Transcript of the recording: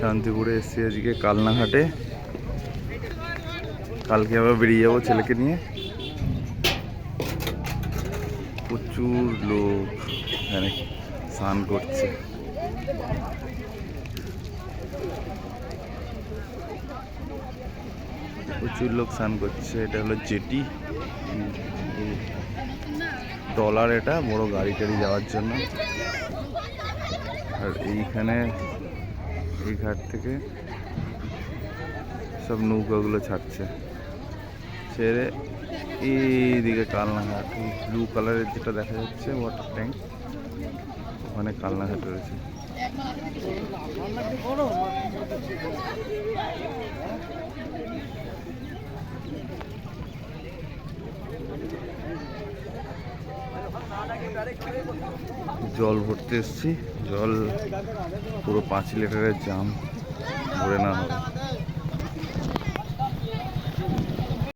শান্তিপুরে এসছি আজকে কালনাঘাটে। কালকে আবার বেরিয়ে যাব ছেলেকে নিয়ে। প্রচুর লোক এখানে স্নান করছে। প্রচুর লোক স্নান করছে, এটা হলো জেটি। ট্রলার এটা, বড় গাড়ি টাড়ি যাওয়ার জন্য। আর এইখানে এই ঘাট থেকে সব নৌকাগুলো ছাড়ছে। ছেড়ে এইদিকে কালনাঘাট ব্লু কালারের যেটা দেখা যাচ্ছে ওয়াটার ট্যাঙ্ক ওখানে কালনাঘাট রয়েছে। জল ভরতে এসছি। জল পুরো পাঁচ লিটারের জাম।